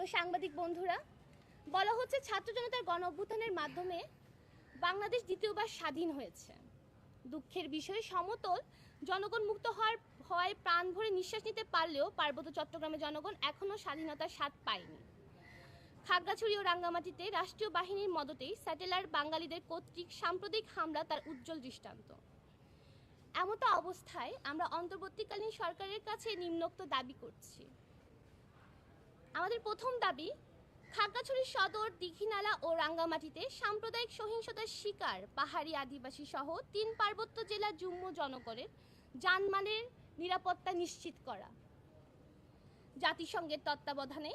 প্রিয় সাংবাদিক বন্ধুরা, বলা হচ্ছে ছাত্র জনতার গণ অভ্যুত্থানের মাধ্যমে বাংলাদেশ দ্বিতীয়বার স্বাধীন হয়েছে। দুঃখের বিষয়, সমতল জনগণ মুক্ত হওয়ার হওয়ায় প্রাণ ভরে নিঃশ্বাস নিতে পারলেও পার্বত্য চট্টগ্রামের জনগণ এখনও স্বাধীনতার স্বাদ পায়নি। খাগড়াছড়ি ও রাঙ্গামাটিতে রাষ্ট্রীয় বাহিনীর মদতেই স্যাটেলার বাঙালিদের কর্তৃক সাম্প্রতিক হামলা তার উজ্জ্বল দৃষ্টান্ত। এমতো অবস্থায় আমরা অন্তর্বর্তীকালীন সরকারের কাছে নিম্নোক্ত দাবি করছি। আমাদের প্রথম দাবি খাগড়াছড়ি সদর, দীঘিনালা ও রাঙ্গামাটিতে সাম্প্রদায়িক সহিংসতার শিকার পাহাড়ি আদিবাসী সহ তিন পার্বত্য জেলা যুগ্ম জনগণের জানমালের নিরাপত্তা নিশ্চিত করা। জাতিসংঘের তত্ত্বাবধানে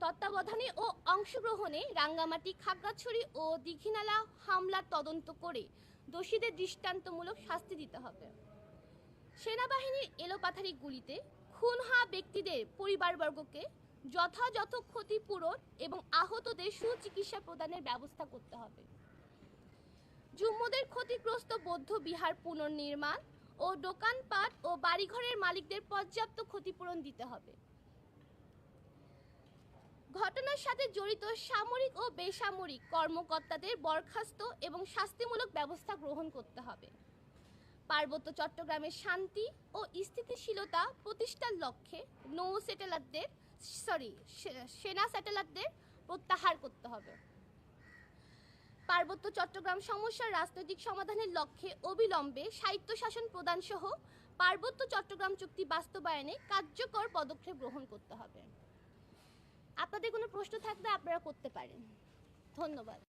তত্ত্বাবধানে ও অংশগ্রহণে রাঙ্গামাটি, খাগড়াছড়ি ও দীঘিনালা হামলার তদন্ত করে দোষীদের দৃষ্টান্তমূলক শাস্তি দিতে হবে। সেনাবাহিনীর এলোপাথারি গুলিতে খুন হওয়া ব্যক্তিদের পরিবারবর্গকে যথাযথ ক্ষতিপূরণ এবং আহতদের সুচিকিৎসা প্রদানের ব্যবস্থা করতে হবে। জুম্মদের ক্ষতিগ্রস্ত বৌদ্ধ বিহার পুনর্নির্মাণ ও দোকানপাট ও বাড়িঘরের মালিকদের পর্যাপ্ত ক্ষতিপূরণ দিতে হবে। ঘটনার সাথে জড়িত সামরিক ও বেসামরিক কর্মকর্তাদের বরখাস্ত এবং শাস্তিমূলক ব্যবস্থা গ্রহণ করতে হবে। পার্বত্য চট্টগ্রামের শান্তি ও স্থিতিশীলতা প্রতিষ্ঠার লক্ষ্যে নৌ স্যাটেলাইটদের, সরি সেনা স্যাটেলাইটদের প্রত্যাহার করতে হবে। পার্বত্য চট্টগ্রাম সমস্যার রাজনৈতিক সমাধানের লক্ষ্যে অবিলম্বে স্বায়ত্তশাসন প্রদান সহ পার্বত্য চট্টগ্রাম চুক্তি বাস্তবায়নে কার্যকর পদক্ষেপ গ্রহণ করতে হবে। আপনাদের কোনো প্রশ্ন থাকলে আপনারা করতে পারেন। ধন্যবাদ।